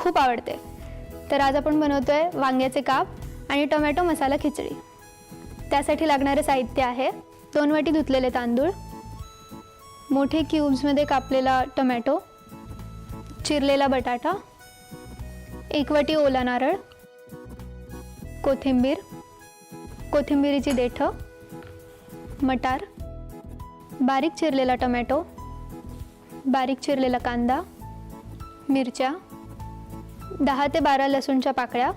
खूप आवडते. तर आज आपण बनवतो आहे वांग्याचे काप आणि टोमॅटो मसाला खिचडी. त्यासाठी लागणारे साहित्य आहे दोन वाटी धुतलेले तांदूळ मोठे क्यूब्समध्ये कापलेला टोमॅटो चिरलेला बटाटा एक वाटी ओला नारळ कोथिंबीर कोथिंबिरीची देठं मटार बारीक चिरलेला टोमॅटो बारीक चिरलेला कांदा मिरच्या दहा ते बारा लसूणच्या पाकळ्या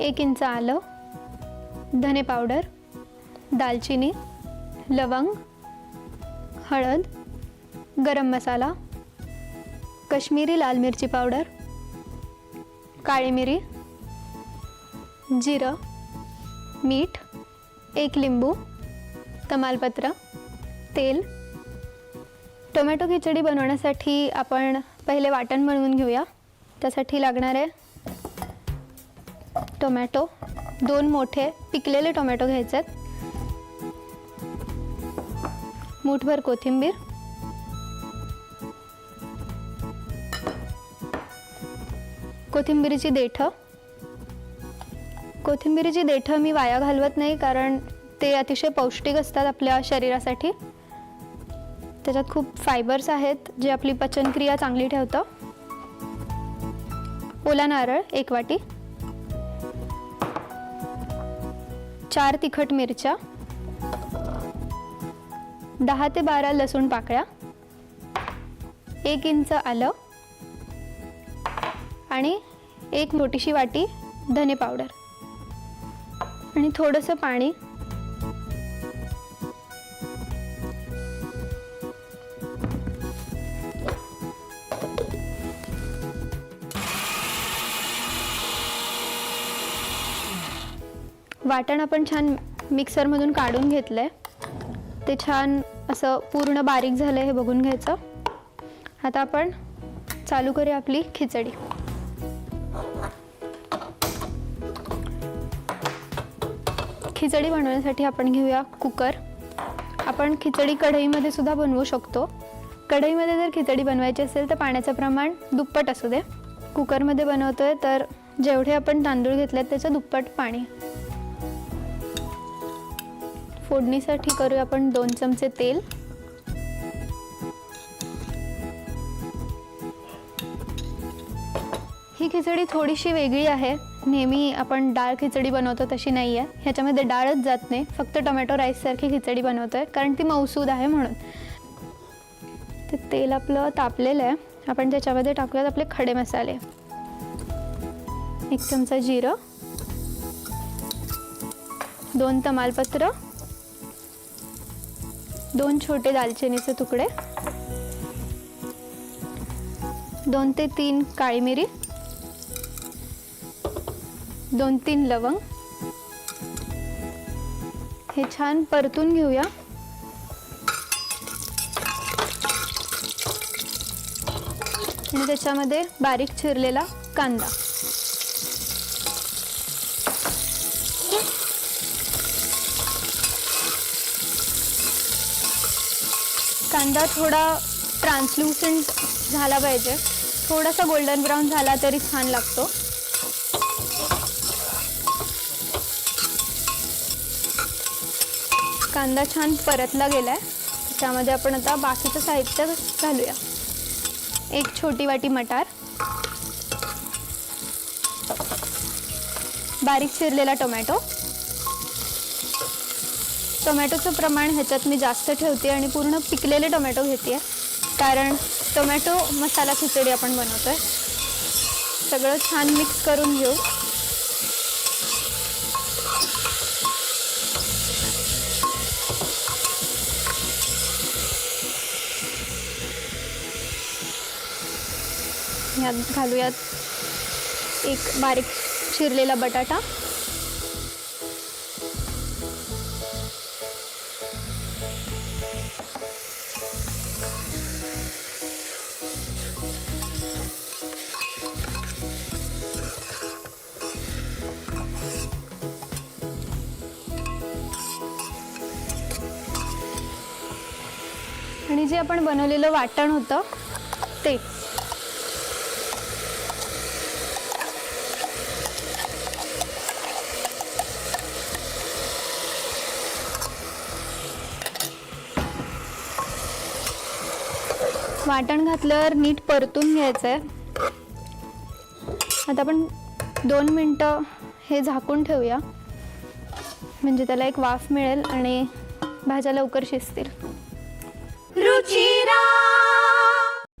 एक इंच आलं धने पावडर दालचिनी लवंग हळद गरम मसाला कश्मीरी लाल मिरची पावडर काळी मिरी जिरं मीठ एक लिंबू तमालपत्र तेल. टोमॅटो खिचडी बनवण्यासाठी आपण पहिले वाटण बनवून घेऊया. त्यासाठी लागणारे टोमॅटो. दोन मोठे पिकलेले टोमॅटो घ्यायचे आहेत. मूठभर कोथिंबीर. कोथिंबीरीची देठं. कोथिंबीरीची देठं मी वाया घालवत नाही कारण ते अतिशय पौष्टिक असतात आपल्या शरीरासाठी. त्याच्यात खूप फायबर्स आहेत जे आपली पचनक्रिया चांगली ठेवतं. ओला नारळ एक वाटी. चार तिखट मिरच्या. दहा ते बारा लसूण पाकळ्या. एक इंच आलं. आणि एक मोठीशी वाटी धने पावडर. आणि थोडंसं पाणी. वाटण आपण छान मिक्सरमधून काढून घेतलं आहे ते छान असं पूर्ण बारीक झालं हे बघून घ्यायचं. आता आपण चालू करूया आपली खिचडी. खिचडी बनवण्यासाठी आपण घेऊया कुकर. आपण खिचडी कढईमध्ये सुद्धा बनवू शकतो. कढईमध्ये जर खिचडी बनवायची असेल तर पाण्याचं प्रमाण दुप्पट असू दे. कुकरमध्ये बनवतोय तर जेवढे आपण तांदूळ घेतलेत त्याचं दुप्पट पाणी. फोडणीसाठी करूया आपण दोन चमचे तेल. ही खिचडी थोडीशी वेगळी आहे. नेहमी आपण डाळ खिचडी बनवतो तशी नाही आहे ह्याच्यामध्ये डाळच जात नाही. फक्त टोमॅटो राईससारखी खिचडी बनवतो आहे कारण ती मौसूद आहे म्हणून. ते तेल आपलं तापलेलं आहे. आपण त्याच्यामध्ये टाकूयात आपले खडे मसाले. एक चमचा जिरं. दोन तमालपत्र. दोन छोटे दालचिनीचे तुकडे. दोन ते तीन काळी मिरी. दोन तीन लवंग. हे छान परतून घेऊया. आणि त्याच्यामध्ये बारीक चिरलेला कांदा. कांदा थोडा ट्रान्सल्युसंट झाला पाहिजे. थोडासा गोल्डन ब्राऊन झाला तरी छान लागतो. कांदा छान परतला गेला आहे त्यामध्ये आपण आता बाकीचं साहित्य घालूया. एक छोटी वाटी मटार. बारीक चिरलेला टोमॅटो. टोमॅटोचं प्रमाण ह्याच्यात मी जास्त ठेवते आणि पूर्ण पिकलेले टोमॅटो घेते. कारण टोमॅटो मसाला खिचडी आपण बनवतो आहे सगळं छान मिक्स करून घेऊ. यात घालूयात एक बारीक चिरलेला बटाटा. बनवलेलं वाटण होतं ते. वाटण घातल्यावर नीट परतून घ्यायचं आहे आता आपण दोन मिनटं हे झाकून ठेवूया. म्हणजे त्याला एक वाफ मिळेल आणि भाज्या लवकर शिजतील.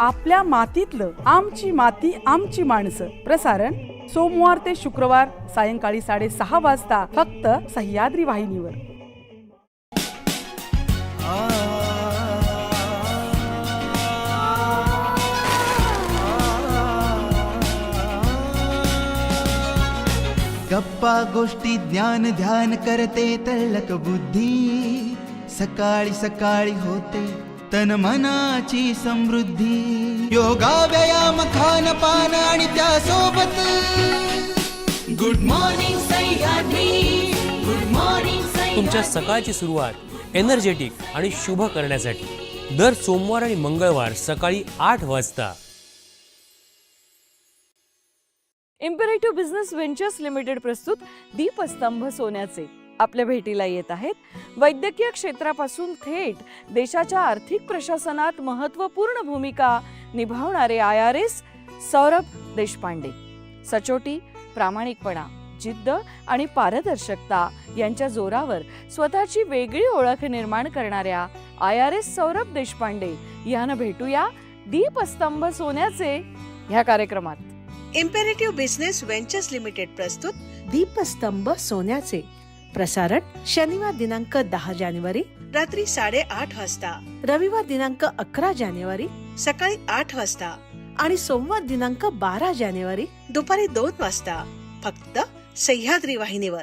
आपल्या मातीतलं आमची माती आमची माणसं. प्रसारण सोमवार ते शुक्रवार सायंकाळी साडेसहा वाजता फक्त सह्याद्री वाहिनीवर. गप्पा गोष्टी ज्ञान ध्यान करते तळक बुद्धी. सकाळी सकाळी होते तन मनाची समृद्धी. योगा व्यायाम खान पान आणि त्यासोबत good morning Sahyadri. Good morning तुमच्या सकाळची सुरुवात एनर्जेटिक आणि शुभ करण्यासाठी. दर सोमवार आणि मंगळवार सकाळी आठ वाजता. इम्पेरेटिव्ह बिझनेस व्हेंचर्स लिमिटेड प्रस्तुत दीपस्तंभ सोन्याचे. आपल्या भेटीला येत आहेत. वैद्यकीय क्षेत्रापासून थेट देशाच्या आर्थिक प्रशासनात महत्त्वपूर्ण भूमिका निभावणारे I R S Saurabh Deshpande सचोटी प्रामाणिकपणा जिद्द आणि पारदर्शकता यांच्या जोरावर स्वतःची वेगळी ओळख निर्माण करणाऱ्या I R S Saurabh Deshpande यांना भेटूया दीपस्तंभ सोन्याचे ह्या कार्यक्रमात. इम्पेरेटिव्ह बिझनेस व्हेंचर्स लिमिटेड प्रस्तुत दीपस्तंभ सोन्याचे. प्रसारण शनिवार दिनांक दहा जानेवारी रात्री साडेआठ वाजता. रविवार दिनांक अकरा जानेवारी सकाळी आठ वाजता. आणि सोमवार दिनांक बारा जानेवारी दुपारी दोन वाजता. फक्त सह्याद्री वाहिनीवर.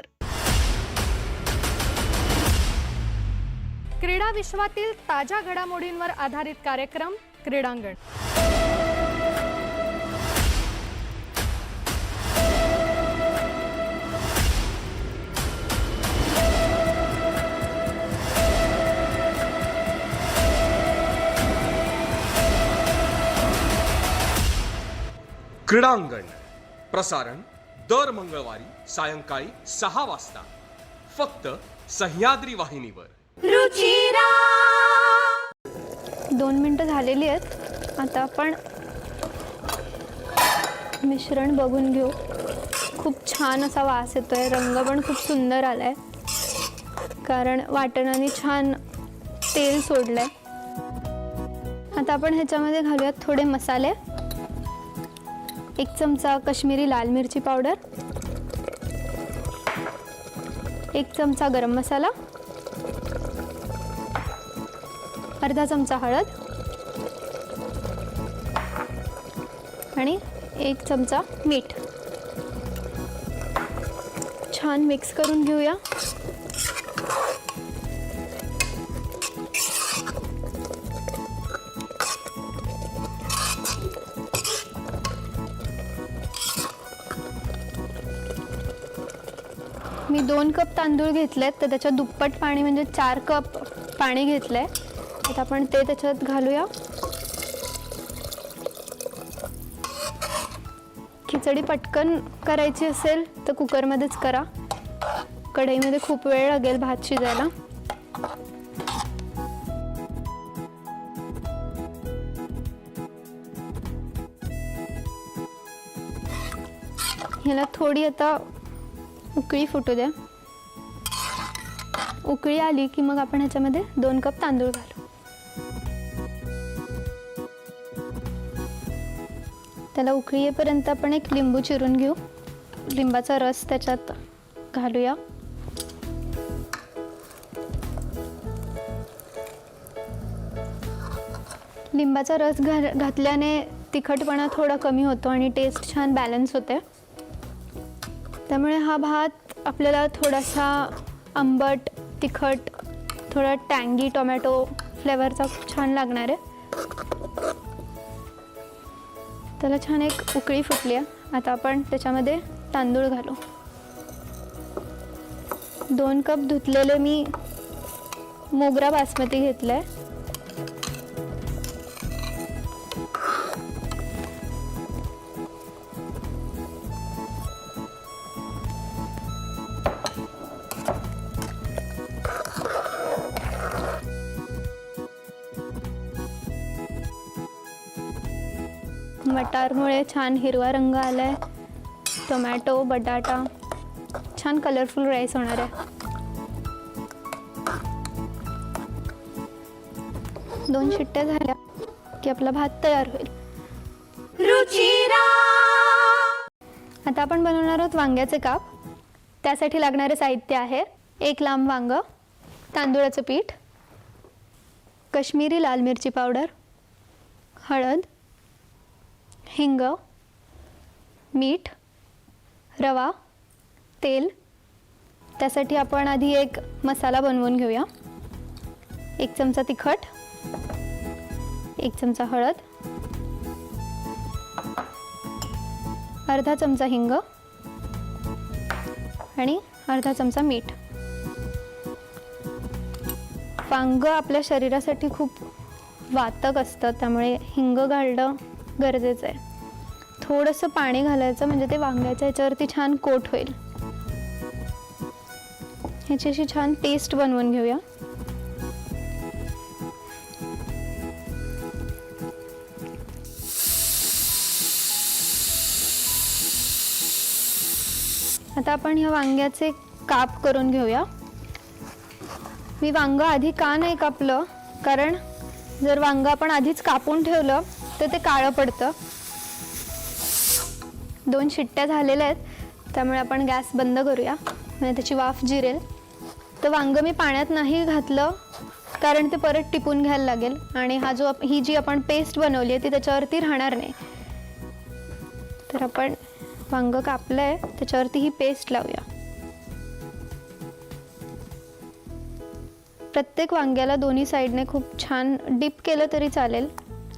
क्रीडा विश्वातील ताज्या घडामोडींवर आधारित कार्यक्रम क्रीडांगण. क्रीडांगण प्रसारण दर मंगळवारी सायंकाळी सहा वाजता फक्त सह्याद्री वाहिनीवर. दोन मिनटं झालेली आहेत. आता आपण मिश्रण बघून घेऊ. खूप छान असा वास येतोय. रंग पण खूप सुंदर आलाय. कारण वाटणाने छान तेल सोडलंय. आता आपण ह्याच्यामध्ये घालूयात थोडे मसाले. एक चमचा कश्मीरी लाल मिरची पावडर एक चमचा गरम मसाला अर्धा चमचा हळद आणि एक चमचा मीठ. छान मिक्स करून घेऊया. मी दोन कप तांदूळ घेतलेत तर त्याच्यात दुप्पट पाणी म्हणजे चार कप पाणी घेतलं आहे आता आपण ते त्याच्यात घालूया. खिचडी पटकन करायची असेल तर कुकरमध्येच करा. कढईमध्ये खूप वेळ लागेल भात शिजायला. ह्याला थोडी आता उकळी फुटू द्या. उकळी आली की मग आपण ह्याच्यामध्ये दोन कप तांदूळ घालू. त्याला उकळी येईपर्यंत आपण एक लिंबू चिरून घेऊ. लिंबाचा रस त्याच्यात घालूया. लिंबाचा रस घा घातल्याने तिखटपणा थोडा कमी होतो आणि टेस्ट छान बॅलन्स होते. त्यामुळे हा भात आपल्याला थोडासा आंबट तिखट थोडा टँगी टोमॅटो फ्लेवरचा खूप छान लागणार आहे. त्याला छान एक उकळी फुटली आहे. आता आपण त्याच्यामध्ये तांदूळ घालू. दोन कप धुतलेले मी मोगरा बासमती घेतलं आहे मटारमुळे छान हिरवा रंग आला आहे टोमॅटो बटाटा. छान कलरफुल राईस होणार आहे. दोन शिट्ट्या झाल्या की आपला भात तयार होईल. आता आपण बनवणार आहोत वांग्याचे काप. त्यासाठी लागणारे साहित्य आहे एक लांब वांग तांदूळाचं पीठ कश्मीरी लाल मिरची पावडर हळद हिंग मीठ रवा तेल. त्यासाठी आपण आधी एक मसाला बनवून घेऊया. एक चमचा तिखट एक चमचा हळद अर्धा चमचा हिंग आणि अर्धा चमचा मीठ. वांग आपल्या शरीरासाठी खूप वातक असतं त्यामुळे हिंग घालणं गरजेचं आहे. थोडंसं पाणी घालायचं म्हणजे ते वांग्याच्या ह्याच्यावरती छान कोट होईल. ह्याची अशी छान पेस्ट बनवून घेऊया. आता आपण ह्या वांग्याचे काप करून घेऊया. मी वांग आधी का नाही कापलं कारण जर वांग आपण आधीच कापून ठेवलं तर ते काळं पडतं. दोन शिट्ट्या झालेल्या आहेत. त्यामुळे आपण गॅस बंद करूया. म्हणजे त्याची वाफ जिरेल. तर वांग मी पाण्यात नाही घातलं कारण ते परत टिपून घ्यायला लागेल. आणि हा जो ही जी आपण पेस्ट बनवली आहे ती त्याच्यावरती राहणार नाही. तर आपण वांग कापलं आहे त्याच्यावरती ही पेस्ट लावूया. प्रत्येक वांग्याला दोन्ही साईडने खूप छान डिप केलं तरी चालेल.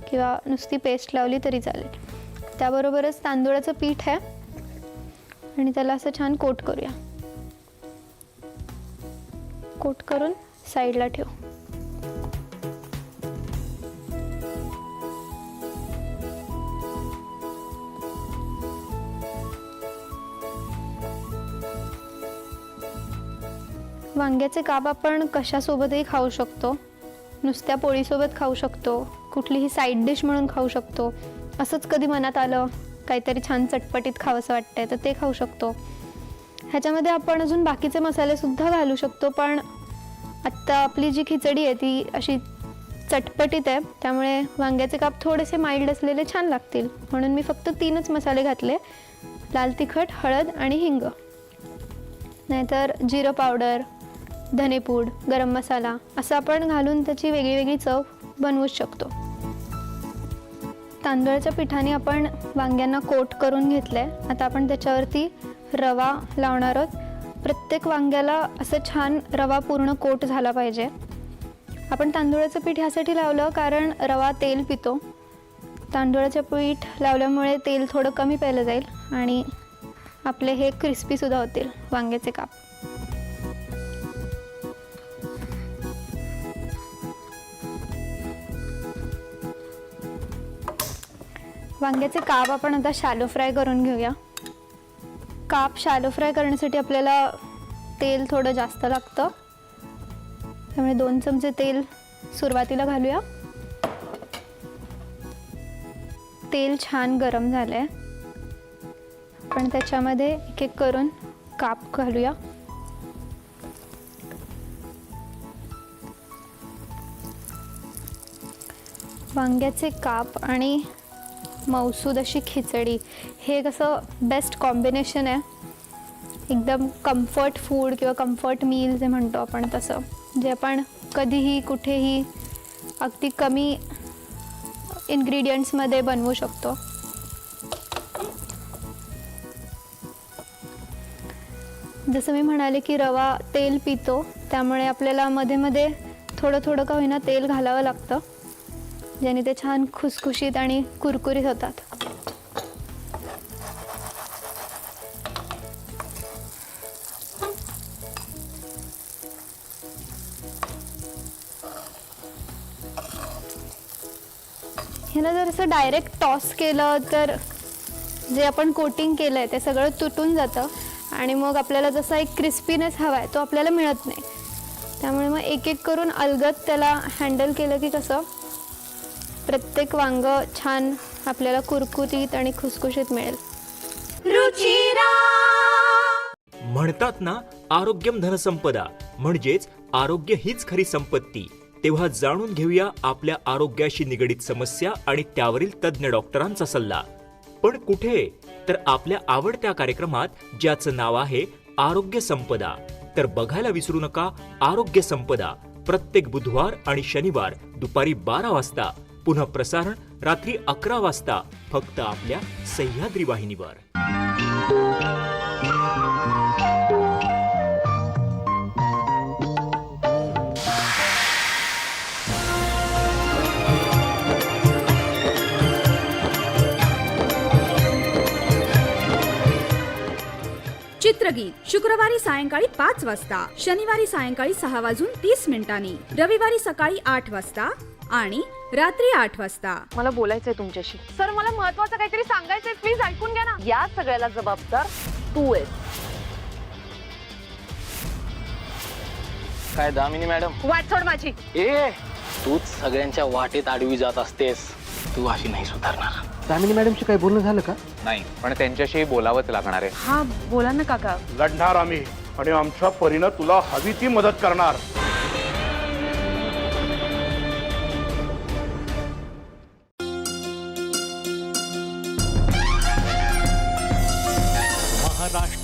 किंवा नुसती पेस्ट लावली तरी चालेल. त्याबरोबरच तांदूळाचं पीठ आहे. आणि त्याला असं छान कोट करूया. कोट करून साईडला ठेवू. वांग्याचे काप आपण कशासोबतही खाऊ शकतो. नुसत्या पोळीसोबत खाऊ शकतो. कुठलीही साईड डिश म्हणून खाऊ शकतो. असंच कधी मनात आलं काहीतरी छान चटपटीत खावंसं वाटतंय तर ते खाऊ शकतो. ह्याच्यामध्ये आपण अजून बाकीचे मसालेसुद्धा घालू शकतो पण आत्ता आपली जी खिचडी आहे ती अशी चटपटीत आहे त्यामुळे वांग्याचे काप थोडेसे माइल्ड असलेले छान लागतील. म्हणून मी फक्त तीनच मसाले घातले लाल तिखट हळद आणि हिंग. नाहीतर जिरं पावडर धनेपूड गरम मसाला असं आपण घालून त्याची वेगळी वेगळी चव बनवूच शकतो. तांदळाच्या पिठाने आपण वांग्यांना कोट करून घेतलं आहे आता आपण त्याच्यावरती रवा लावणार आहोत. प्रत्येक वांग्याला असं छान रवा पूर्ण कोट झाला पाहिजे. आपण तांदूळाचं पीठ ह्यासाठी लावलं कारण रवा तेल पितो. तांदूळाचं पीठ लावल्यामुळे तेल थोडं कमी प्यायलं जाईल आणि आपले हे क्रिस्पीसुद्धा होतील वांग्याचे काप. वांग्याचे काप आपण आता शॅलो फ्राय करून घेऊया. काप शॅलो फ्राय करण्यासाठी आपल्याला तेल थोडं जास्त लागतं. त्यामुळे दोन चमचे तेल सुरुवातीला घालूया. तेल छान गरम झालं आहे आपण त्याच्यामध्ये एक एक करून काप घालूया. वांग्याचे काप आणि मौसूद अशी खिचडी. हे कसं बेस्ट कॉम्बिनेशन आहे. एकदम कम्फर्ट फूड किंवा कम्फर्ट मील जे म्हणतो आपण तसं. जे आपण कधीही कुठेही अगदी कमी इन्ग्रेडियंट्समध्ये बनवू शकतो. जसं मी म्हणाले की रवा तेल पितो. त्यामुळे आपल्याला मध्ये मध्ये थोडं थोडं का होईना तेल घालावं लागतं. ज्याने ते छान खुसखुशीत आणि कुरकुरीत होतात. ह्याला जर असं डायरेक्ट टॉस केलं तर जे आपण कोटिंग केलं आहे ते सगळं तुटून जातं आणि मग आपल्याला जसा एक क्रिस्पीनेस हवा आहे तो आपल्याला मिळत नाही. त्यामुळे मग एक एक करून अलगत त्याला हँडल केलं की कसं प्रत्येक वांग छान आपल्याला कुरकुरीत आणि खुसखुशीत मिळेल. म्हणतात ना आरोग्यम धनसंपदा म्हणजेच आरोग्य हीच खरी संपत्ती. तेव्हा जाणून घेऊया आपल्या आरोग्याशी निगडीत समस्या आणि त्यावरील तज्ज्ञ डॉक्टरांचा सल्ला. पण कुठे? तर आपल्या आवडत्या कार्यक्रमात ज्याचं नाव आहे आरोग्य संपदा. तर बघायला विसरू नका आरोग्य संपदा. प्रत्येक बुधवार आणि शनिवार दुपारी बारा वाजता पुन्हा प्रसारण रात्री अकरा वाजता फक्त आपल्या सह्याद्री वाहिनीवर. चित्रगीत शुक्रवारी सायंकाळी पाच वाजता शनिवारी सायंकाळी सहा वाजून तीस मिनिटांनी रविवारी सकाळी आठ वाजता आणि रात्री आठ वाजता. मला बोलायचंय तुमच्याशी. सर मला महत्वाचं काहीतरी सांगायचंय. प्लीज ऐकून घ्या ना. या सगळ्याला जबाबदार तू आहेस. काय दामिनी मॅडम? वाट सोड माझी. ए तूच सगळ्यांच्या वाटेत आडवी जात असतेस. तू अशी नाही सुधारणार. दामिनी मॅडमशी काही बोलणं झालं का? नाही पण त्यांच्याशी बोलावंच लागणार आहे. हा बोला ना काका. लढणार आम्ही. आणि आमच्या परीनं तुला हवी ती मदत करणार.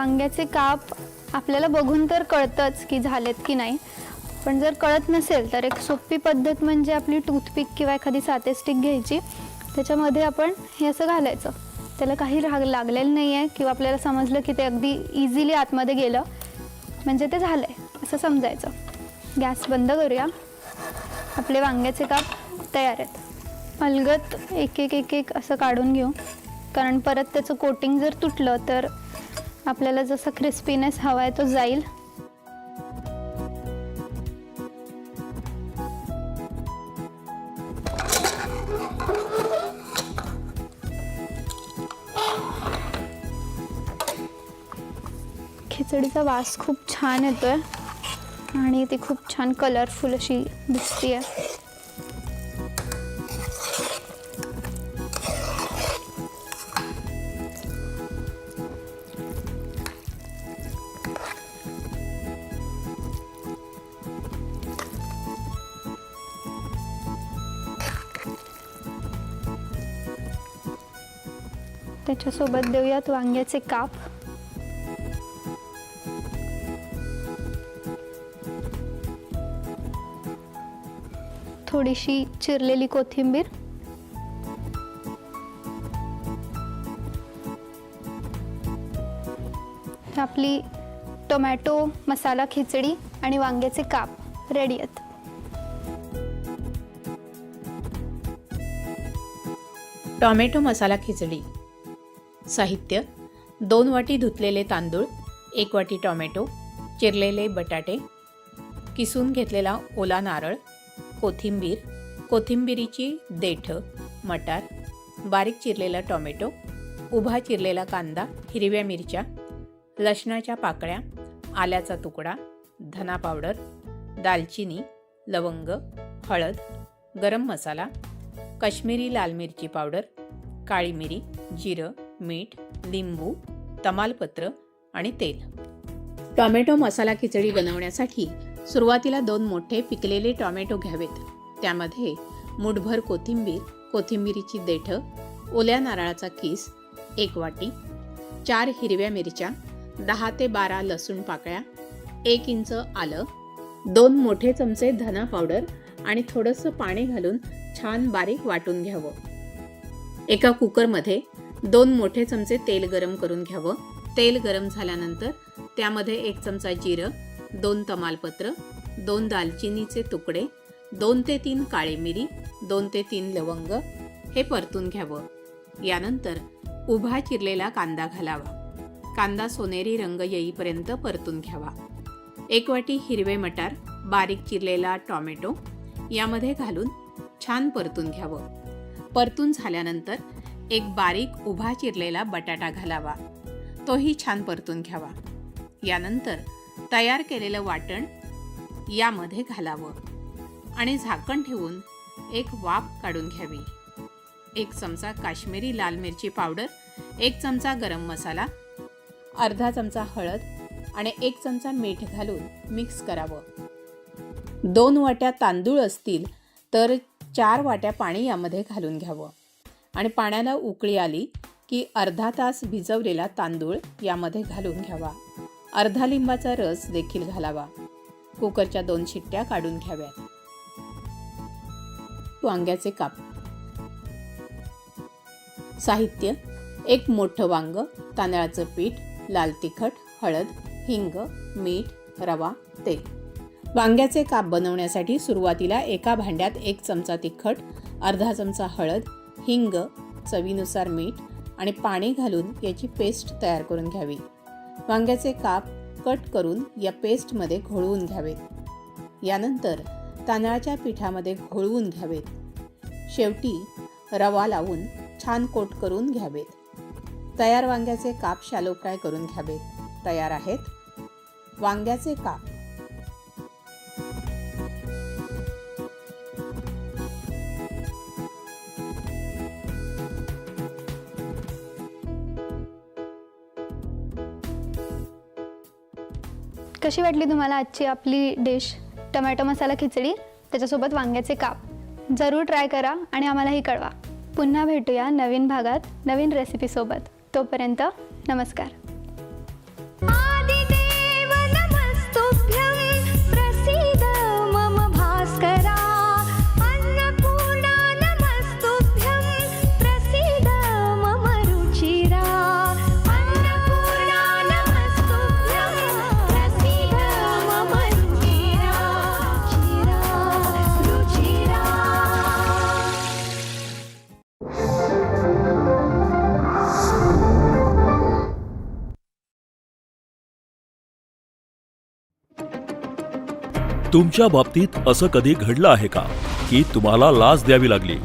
वांग्याचे काप आपल्याला बघून तर कळतंच की झालेत की नाही. पण जर कळत नसेल तर एक सोपी पद्धत म्हणजे आपली टूथपिक किंवा एखादी साते स्टिक घ्यायची. त्याच्यामध्ये आपण हे असं घालायचं. त्याला काही राग लागलेलं नाही आहे किंवा आपल्याला समजलं की ते अगदी इझिली आतमध्ये गेलं. म्हणजे ते झालं आहे असं समजायचं. गॅस बंद करूया. आपले वांग्याचे काप तयार आहेत. अलगत एक एक एक एक असं काढून घेऊ. कारण परत त्याचं कोटिंग जर तुटलं तर आपल्याला जसा क्रिस्पीनेस हवा आहे तो जाईल. खिचडीचा वास खूप छान येतोय. आणि ती खूप छान कलरफुल अशी दिसतीये. त्याच्यासोबत देऊयात वांग्याचे काप. थोडीशी चिरलेली कोथिंबीर. आपली टोमॅटो मसाला खिचडी आणि वांग्याचे काप रेडी आहेत. टॉमॅटो मसाला खिचडी. साहित्य दोन वाटी धुतलेले तांदूळ एक वाटी टॉमॅटो चिरलेले बटाटे किसून घेतलेला ओला नारळ कोथिंबीर कोथिंबिरीची देठं मटार बारीक चिरलेला टॉमॅटो उभा चिरलेला कांदा हिरव्या मिरच्या लसणाच्या पाकळ्या आल्याचा तुकडा धना पावडर दालचिनी लवंग हळद गरम मसाला काश्मीरी लाल मिरची पावडर काळी मिरी जिरं मीठ लिंबू तमालपत्र आणि तेल. टॉमॅटो मसाला खिचडी बनवण्यासाठी सुरुवातीला दोन मोठे पिकलेले टॉमॅटो घ्यावेत. त्यामध्ये मुठभर कोथिंबीर कोथिंबिरीची देठं ओल्या नारळाचा किस एक वाटी चार हिरव्या मिरच्या दहा ते बारा लसूण पाकळ्या एक इंच आलं दोन मोठे चमचे धना पावडर आणि थोडंसं पाणी घालून छान बारीक वाटून घ्यावं. एका कुकरमध्ये दोन मोठे चमचे तेल गरम करून घ्यावं. तेल गरम झाल्यानंतर त्यामध्ये एक चमचा जिरं दोन तमालपत्र दोन दालचिनीचे तुकडे दोन ते तीन काळी मिरी दोन ते तीन लवंग हे परतून घ्यावं. यानंतर उभा चिरलेला कांदा घालावा. कांदा सोनेरी रंग येईपर्यंत परतून घ्यावा. एक वाटी हिरवे मटार बारीक चिरलेला टॉमॅटो यामध्ये घालून छान परतून घ्यावं. परतून झाल्यानंतर एक बारीक उभा चिरलेला बटाटा घालावा. तोही छान परतून घ्यावा. यानंतर तयार केलेलं वाटण यामध्ये घालावं आणि झाकण ठेवून एक वाफ काढून घ्यावी. एक चमचा काश्मीरी लाल मिरची पावडर एक चमचा गरम मसाला अर्धा चमचा हळद आणि एक चमचा मीठ घालून मिक्स करावं. दोन वाट्या तांदूळ असतील तर चार वाट्या पाणी यामध्ये घालून घ्यावं. आणि पाण्याला उकळी आली की अर्धा तास भिजवलेला तांदूळ यामध्ये घालून घ्यावा. अर्धा लिंबाचा रस देखील घालावा. कुकरच्या दोन शिट्ट्या काढून घ्याव्यात. वांग्याचे काप. साहित्य. एक मोठं वांग तांदळाचं पीठ लाल तिखट हळद हिंग मीठ रवा तेल. वांग्याचे काप बनवण्यासाठी सुरुवातीला एका भांड्यात एक चमचा तिखट अर्धा चमचा हळद हिंग चवीनुसार मीठ आणि पाणी घालून याची पेस्ट तयार करून घ्यावी. वांग्याचे काप कट करून या पेस्टमध्ये घोळवून घ्यावेत यानंतर तांदळाच्या पिठामध्ये घोळवून घ्यावेत. शेवटी रवा लावून छान कोट करून घ्यावेत. तयार वांग्याचे काप शालो फ्राय करून घ्यावेत. तयार आहेत? वांग्याचे काप कशी वाटली तुम्हाला आजची आपली डिश टमॅटो मसाला खिचडी त्याच्यासोबत वांग्याचे काप. जरूर ट्राय करा आणि आम्हालाही कळवा. पुन्हा भेटूया नवीन भागात नवीन रेसिपीसोबत तोपर्यंत नमस्कार. तुमच्या बाबतीत असं कधी घडलं आहे का? की तुम्हाला लाच द्यावी लागली?